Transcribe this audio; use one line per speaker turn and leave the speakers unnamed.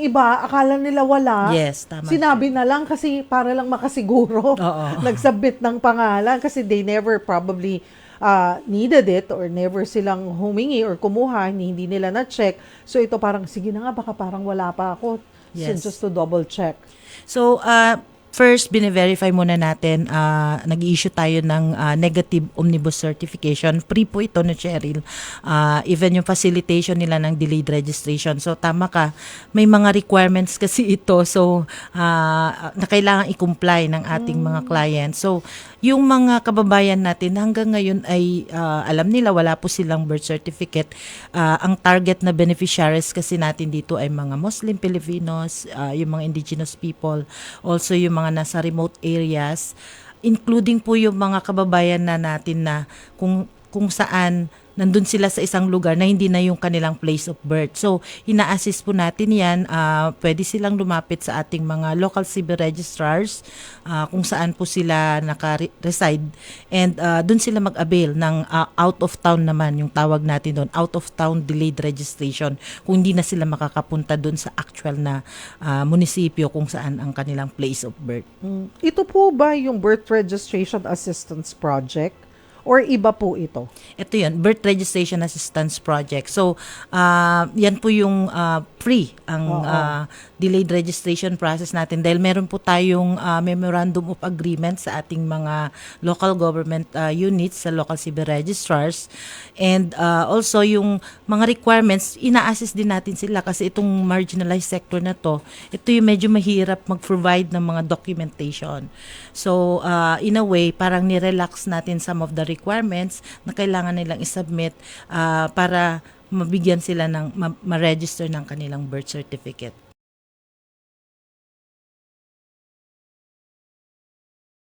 yung iba, akala nila wala.
Yes, tama.
Sinabi na lang kasi para lang makasiguro.
Oo.
Nagsubmit ng pangalan kasi they never probably uh, needed it or never silang humingi or kumuha, hindi, nila na-check. So ito parang, sige na nga, baka parang wala pa ako. So
Yes.
just to double check.
So, uh, first, bine-verify muna natin, uh, nag-issue tayo ng uh, negative omnibus certification. Free po ito no Cheryl. Uh, even yung facilitation nila ng delayed registration. So, tama ka. May mga requirements kasi ito. So, uh, na kailangan i-comply ng ating mga clients. So, yung mga kababayan natin hanggang ngayon ay uh, alam nila wala po silang birth certificate. Uh, ang target na beneficiaries kasi natin dito ay mga Muslim Filipinos, uh, yung mga indigenous people, also yung mga nasa remote areas, including po yung mga kababayan na natin na kung kung saan nandun sila sa isang lugar na hindi na yung kanilang place of birth. So, ina-assist po natin yan. ah, pwede silang lumapit sa ating mga local civil registrars ah, kung saan po sila naka-reside. And ah, dun sila mag-avail ng ah, out of town naman, yung tawag natin doon, out of town delayed registration. Kung hindi na sila makakapunta dun sa actual na ah, munisipyo kung saan ang kanilang place of birth.
Mm. Ito po ba yung Birth Registration Assistance Project? Or iba po ito?
Ito yun, Birth Registration Assistance Project. So, ah, yan po yung ah, free ang
Oo.
ah, delayed registration process natin dahil meron po tayong ah, memorandum of agreement sa ating mga local government ah, units, sa local civil registrars. And ah, also yung mga requirements, ina-assist din natin sila kasi itong marginalized sector na to, ito yung medyo mahirap mag-provide ng mga documentation. So, ah, in a way, parang nirelax natin some of the requirements na kailangan nilang isubmit ah, para mabigyan sila ng ma- ma-register ng kanilang birth certificate.